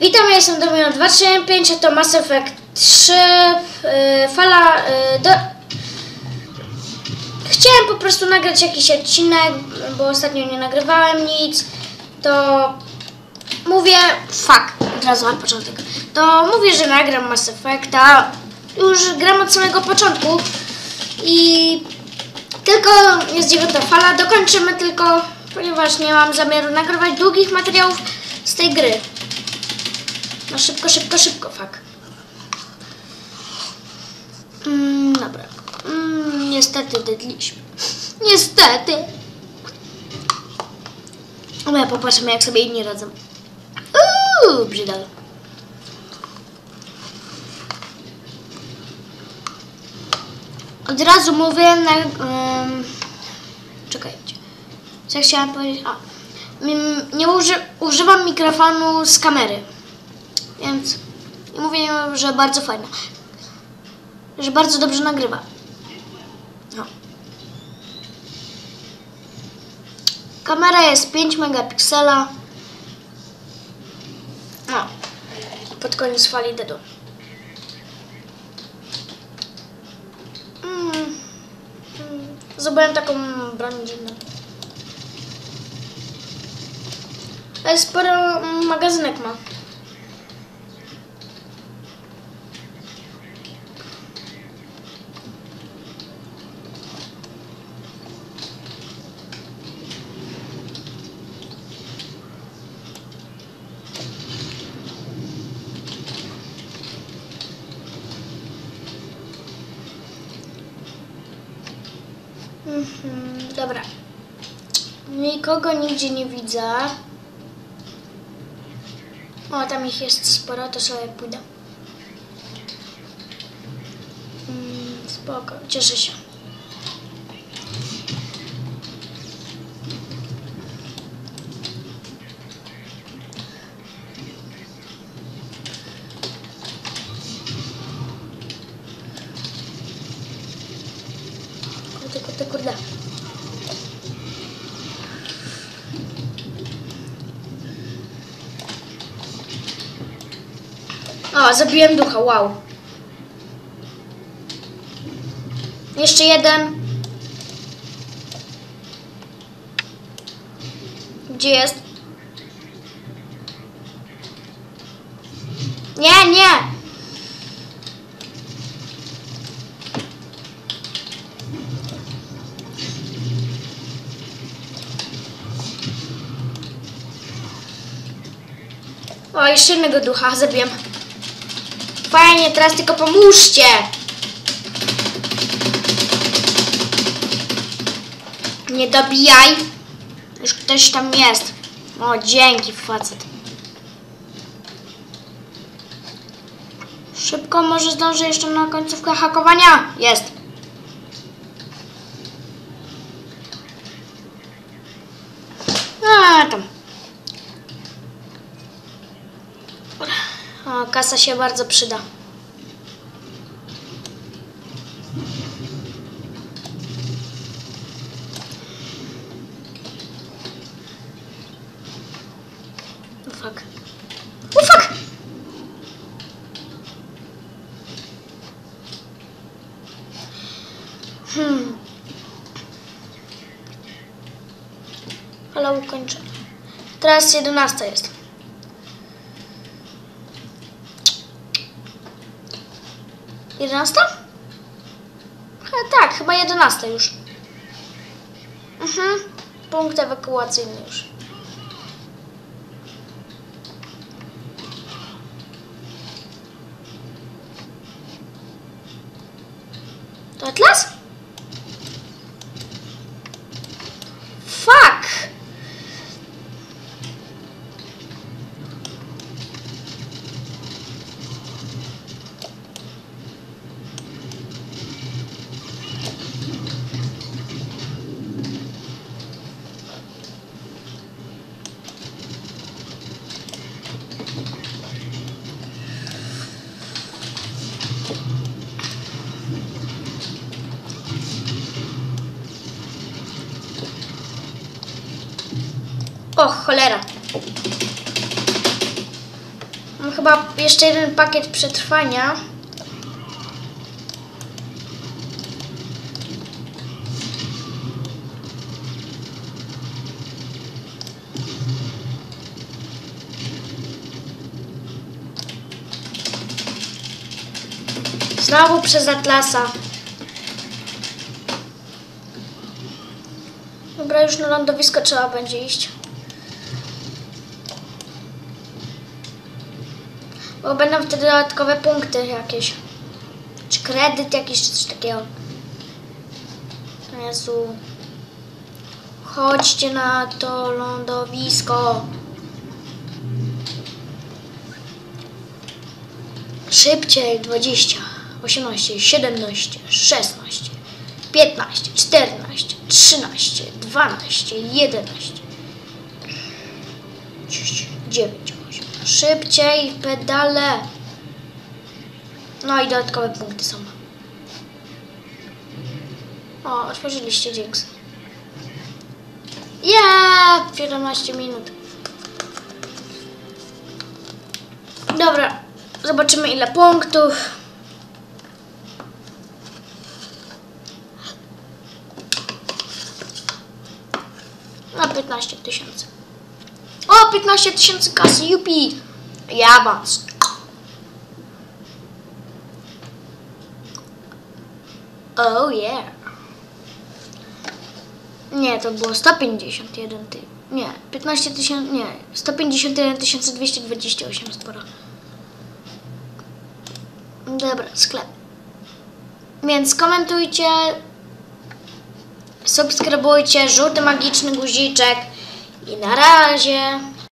Witam, ja jestem Damian 235, a to Mass Effect 3 yy, fala yy, do... Chciałem po prostu nagrać jakiś odcinek, bo ostatnio nie nagrywałem nic, to mówię, fuck, od razu od początek, to mówię, że nagram Mass Effecta, już gram od samego początku i tylko jest dziewiąta fala, dokończymy tylko, ponieważ nie mam zamiaru nagrywać długich materiałów z tej gry. No szybko, szybko, szybko, fuck. Mm, dobra. Mm, niestety dedliśmy. Niestety. Ale popatrzmy jak sobie inni radzą. Uuu, brzydal. Od razu mówię na... Um, czekajcie. Co chciałam powiedzieć? A, nie uży, używam mikrofonu z kamery. Więc mówię, że bardzo fajna. Że bardzo dobrze nagrywa. No. Kamera jest 5 megapiksela. No. Pod koniec fali dedu. Mm. Mm. Zobaczyłem taką broń dziwną. Sporo magazynek ma. Mhm, dobra. Nikogo nigdzie nie widzę. O, tam ich jest sporo, to sobie pójdę. Mm, spoko, cieszę się. Kurde, kurde, kurde. O, zabiłem ducha, wow. Jeszcze jeden. Gdzie jest? Nie, nie! O, jeszcze jednego ducha zabiłem. Fajnie, teraz tylko pomóżcie. Nie dobijaj. Już ktoś tam jest. O, dzięki, facet. Szybko, może zdążę jeszcze na końcówkę hakowania. Jest. A, tam. O, kasa się bardzo przyda. Fuck. O fuck! Hmm. Ale ukończę. Teraz 11 jest. Jedenasta? Chyba tak, chyba jedenasta już. Mhm. Punkt ewakuacyjny już. To Atlas? O, cholera. chyba jeszcze jeden pakiet przetrwania. Znowu przez Atlasa. Dobra, już na lądowisko trzeba będzie iść. Bo będą wtedy dodatkowe punkty jakieś. Czy kredyt jakiś, czy coś takiego. Jezu. Chodźcie na to lądowisko. Szybciej, 20, 18, 17, 16, 15, 14, 13, 12, 11, 10, 9, 8. Szybciej, pedale. No i dodatkowe punkty są. O, otworzyliście Jinx. Yeah! 17 minut. Dobra, zobaczymy ile punktów. Na 15 tysięcy. O, 15 tysięcy kasy, jupi! Ja was. Oh yeah. Nie, to było 151 ty. Nie, 15 tysięcy, nie, 151 228 sporo. Dobra, sklep. Więc komentujcie, subskrybujcie, żółty magiczny guziczek i na razie.